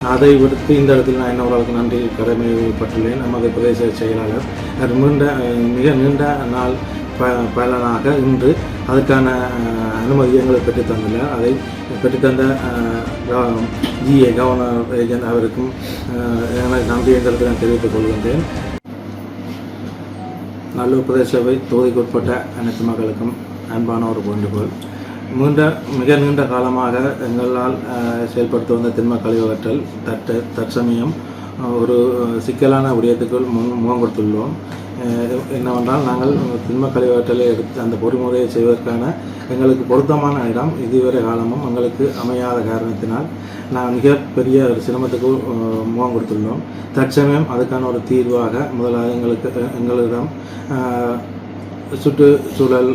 அதை விடுத்து இந்த இடத்தில் நான் இன்னொரு நன்றி கடமைப்பட்டுள்ளேன் நமது பிரதேச செயலாளர் அது நீண்ட மிக நீண்ட நாள் ப பயனாக இன்று அதற்கான அனுமதி எங்களுக்கு பெற்றுத்தந்துள்ளார் அதை பெற்றுத்தந்த ஜிஏ கவர்னர் ஏஜென்ட் அவருக்கும் எனக்கு நன்றி இந்த நான் தெரிவித்துக் கொள்கின்றேன். நல்லூர் பிரதேசவை தொகுதிக்குட்பட்ட அனைத்து மக்களுக்கும் அன்பான ஒரு வேண்டுகோள். நீண்ட மிக நீண்ட காலமாக எங்களால் செயல்படுத்த வந்த திண்ம கழிவகற்றல் தட்டு தற்சமயம் ஒரு சிக்கலான விடயத்துக்குள் முன் முகம் கொடுத்துள்ளோம். என்னவென்றால் நாங்கள் திண்ம கழிவகற்றலை எடுத்து அந்த பொறிமுறையை செய்வதற்கான எங்களுக்கு பொருத்தமான இடம் இதுவரை காலமும் எங்களுக்கு அமையாத காரணத்தினால் நான் மிக பெரிய ஒரு சிரமத்துக்கு முகம் கொடுத்துள்ளோம். தற்சமயம் அதுக்கான ஒரு தீர்வாக முதலாக எங்களுக்கு எங்களிடம் சுற்றுச்சூழல்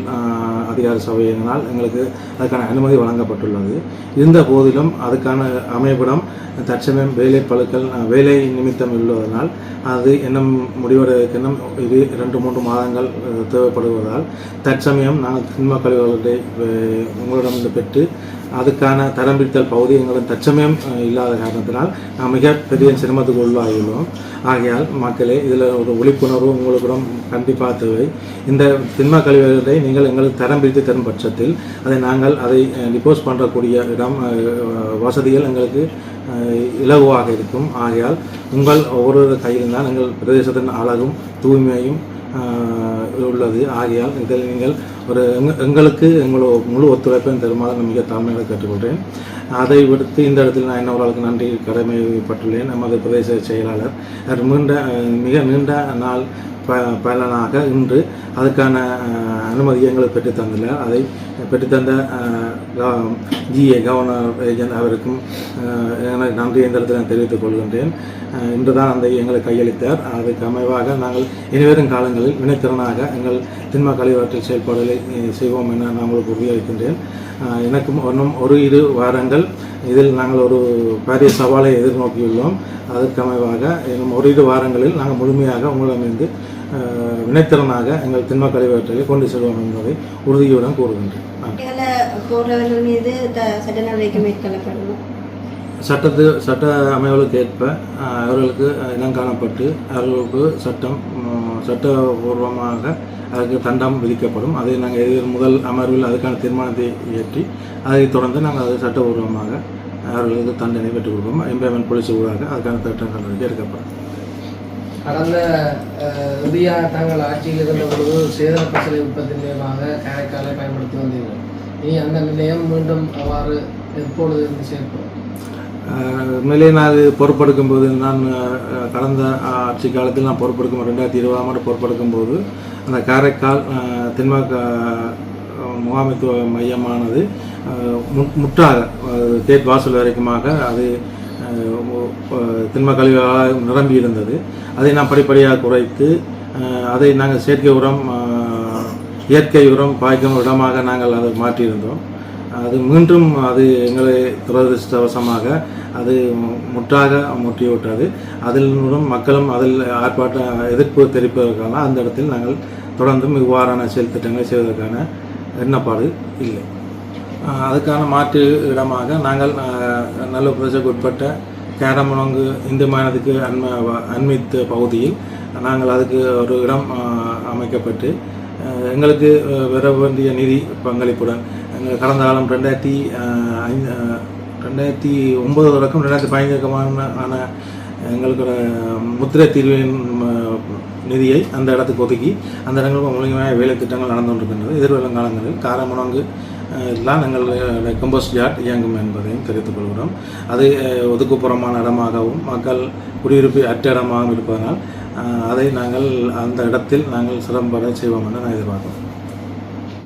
அதிகார சபையினால் எங்களுக்கு அதுக்கான அனுமதி வழங்கப்பட்டுள்ளது. இருந்த போதிலும் அதுக்கான அமைப்பிடம் தற்சமயம் வேலை பழுக்கள் வேலை நிமித்தம் உள்ளதனால் அது இன்னும் முடிவடைவதற்கு இன்னும் இது இரண்டு மூன்று மாதங்கள் தேவைப்படுவதால் தற்சமயம் நாங்கள் திண்ம கழிவுகளை அஹ், உங்களிடம் பெற்று அதுக்கான தரம் பிரித்தல் பகுதி எங்களுக்கு தற்சமயம் இல்லாத காரணத்தினால் நாம் மிக பெரிய சிரமத்துக்கு உள்ளாகியுள்ளோம். ஆகையால் மக்களே இதில் ஒரு விழிப்புணர்வு உங்களுக்கும் கண்டிப்பாக தேவை. இந்த திண்ம கழிவுகளை நீங்கள் எங்களுக்கு தரம் பிரித்து தரும் பட்சத்தில் அதை நாங்கள் அதை டிப்போஸ் பண்ணுறக்கூடிய இடம் வசதிகள் எங்களுக்கு இலகுவாக இருக்கும். ஆகையால் உங்கள் ஒவ்வொரு கையில் தான் எங்கள் பிரதேசத்தின் அழகும் தூய்மையும் உள்ளது. ஆகையால் இதில் நீங்கள் ஒரு எங் எங்களுக்கு எங்களோட முழு ஒத்துழைப்பையும் தருமாறு மிக தாழ்மையாக கேட்டுக்கொள்கிறேன். அதை விடுத்து இந்த இடத்தில் நான் இன்னொரு ஆளுக்கு நன்றி கடமைப்பட்டுள்ளேன். நமது பிரதேச செயலாளர் அவர் நீண்ட மிக நீண்ட நாள் ப பலனாக இன்று அதுக்கான அனுமதி எங்களுக்கு பெற்றுத் அதை பெற்றுத்தந்த ஜிஏ கவர்னர் ஏஜென்ட் அவருக்கும் எனக்கு நன்றி இந்த இடத்தில் நான் தெரிவித்துக் கொள்கின்றேன். இன்று தான் அந்த எங்களுக்கு கையளித்தார். அதுக்கு அமைவாக நாங்கள் இனிவரும் காலங்களில் வினைத்திறனாக எங்கள் திண்ம கழிவாற்றல் செயல்பாடுகளை செய்வோம் என நான் உங்களுக்கு உறுதியளிக்கின்றேன் எனக்கும் இன்னும் ஒரு இரு வாரங்கள் இதில் நாங்கள் ஒரு பாரிய சவாலை எதிர்நோக்கியுள்ளோம். அதற்கு அமைவாக இன்னும் ஒரு இரு வாரங்களில் நாங்கள் முழுமையாக உங்களிடமிருந்து வினைத்திறனாக எங்கள் திண்ம கழிவாற்றலை கொண்டு செல்வோம் என்பதை உறுதியுடன் கூறுகின்றேன். மீது சட்ட நடவடிக்கை மேற்கொள்ளப்படணும் சட்டத்து சட்ட அமைவுகளுக்கு ஏற்ப அவர்களுக்கு இனம் காணப்பட்டு அவர்களுக்கு சட்டம் சட்டபூர்வமாக அதுக்கு தண்டம் விதிக்கப்படும். அதை நாங்கள் எதிர் முதல் அமர்வில் அதுக்கான தீர்மானத்தை இயற்றி அதைத் தொடர்ந்து நாங்கள் அதை சட்டபூர்வமாக அவர்களுக்கு தண்டனை பெற்றுக் கொடுப்போம். எம்பேமெண்ட் போலீஸ் ஊடாக அதுக்கான சட்ட நடவடிக்கை எடுக்கப்படும். கடந்த ரியா இந்தியா தாங்கள் ஆட்சியில் இருந்த பொழுது சேதன பசலை உற்பத்தி நிலையமாக காரைக்காலை பயன்படுத்தி வந்தீர்கள். இனி அந்த நிலையம் மீண்டும் அவ்வாறு எப்பொழுது இருந்து சேர்ப்போம் நிலைநாது நான் பொறுப்பெடுக்கும் போது நான் கடந்த ஆட்சி காலத்தில் நான் பொறுப்பெடுக்கும் ரெண்டாயிரத்தி இருபதாம் ஆண்டு பொறுப்பெடுக்கும் போது அந்த காரைக்கால் அஹ், முகாமைத்துவ மையமானது மு- முற்றாக கேட் வாசல் வரைக்குமாக அது அஹ், திண்ம நிரம்பி இருந்தது அதை நான் படிப்படியாக குறைத்து அதை நாங்கள் செயற்கை உரம் இயற்கை உரம் பாய்க்கும் இடமாக நாங்கள் அதை மாற்றியிருந்தோம். அது மீண்டும் அது எங்களை துரதிருஷ்டவசமாக அது மு- முற்றாக முற்றிவிட்டது அதில் மூலம் மக்களும் அதில் ஆர்ப்பாட்ட எதிர்ப்பு தெரிவிப்பதற்கான அந்த இடத்தில் நாங்கள் தொடர்ந்தும் இவ்வாறான செயல் திட்டங்களை செய்வதற்கான எண்ணப்பாடு இல்லை. அதுக்கான மாற்று இடமாக நாங்கள் நல்ல பிரதேசக்கு உட்பட்ட கேரமுழங்கு இந்து மாநிலத்துக்கு அண்மை அண்மித்த பகுதியில் நாங்கள் அதுக்கு ஒரு இடம் அமைக்கப்பட்டு எங்களுக்கு வர வேண்டிய நிதி பங்களிப்புடன் கடந்த காலம் ரெண்டாயிரத்தி ஐந்து ரெண்டாயிரத்தி ஒன்பது வரைக்கும் ரெண்டாயிரத்தி பதினஞ்சுக்கமான ஆன எங்களுக்கு முத்திரை தீர்வின் நிதியை அந்த இடத்துக்கு ஒதுக்கி அந்த இடங்களுக்கு முழுமையான வேலை திட்டங்கள் நடந்து கொண்டிருக்கின்றது. எதிர்வரும் காலங்களில் காரமுனங்கு எல்லாம் எங்கள் கம்போஸ்ட் யார்ட் இயங்கும் என்பதையும் தெரிவித்துக் கொள்கிறோம். அது ஒதுக்குப்புறமான இடமாகவும் மக்கள் குடியிருப்பு அற்ற இடமாகவும் இருப்பதனால் அதை நாங்கள் அந்த இடத்தில் நாங்கள் சிறம்பட செய்வோம் என நான் எதிர்பார்க்கிறோம்.